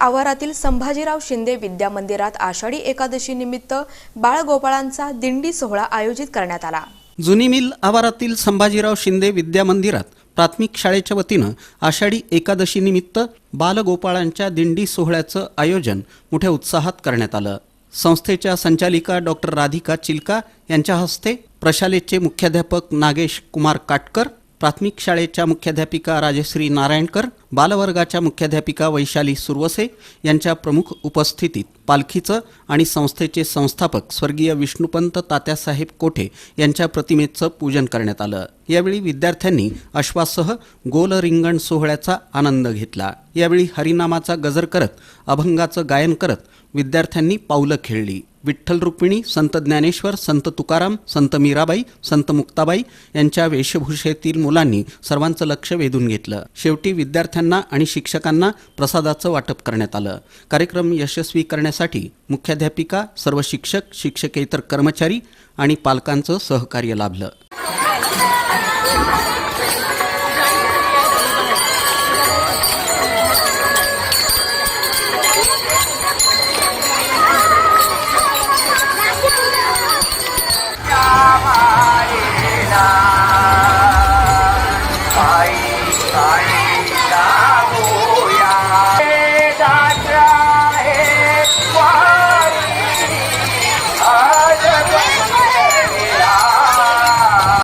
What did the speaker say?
आवारातील संभाजीराव शिंदे विद्या मंदिरात आषाढी एकादशी निमित्त बाळगोपाळांचा दिंडी सोहळा आयोजित करण्यात आला. जुनी मिल आवारातील संभाजीराव शिंदे विद्या मंदिरात प्राथमिक शाळेच्या वतीनं आषाढी एकादशी निमित्त बालगोपाळांच्या दिंडी सोहळ्याचं आयोजन मोठ्या उत्साहात करण्यात आलं. संस्थेच्या संचालिका डॉक्टर राधिका चिलका यांच्या हस्ते प्रशालेचे मुख्याध्यापक नागेश कुमार काटकर प्राथमिक शाळेच्या मुख्याध्यापिका राजश्री नारायणकर बालवर्गाच्या मुख्याध्यापिका वैशाली सुरवसे यांच्या प्रमुख उपस्थितीत पालखीचं आणि संस्थेचे संस्थापक स्वर्गीय विष्णुपंत तात्यासाहेब कोठे यांच्या प्रतिमेचं पूजन करण्यात आलं. यावेळी विद्यार्थ्यांनी अश्वासह गोल रिंगण सोहळ्याचा आनंद घेतला. यावेळी हरिनामाचा गजर करत अभंगाचं गायन करत विद्यार्थ्यांनी पावलं खेळली. विठ्ठल रुक्मिणी संत ज्ञानेश्वर संत तुकाराम संत मीराबाई संत मुक्ताबाई यांच्या वेशभूषेतील मुलांनी सर्वांचं लक्ष वेधून घेतलं. शेवटी विद्यार्थ्यांना आणि शिक्षकांना प्रसादाचं वाटप करण्यात आलं. कार्यक्रम यशस्वी करण्यासाठी मुख्याध्यापिका सर्व शिक्षक शिक्षकेतर कर्मचारी आणि पालकांचं सहकार्य लाभलं. Bye.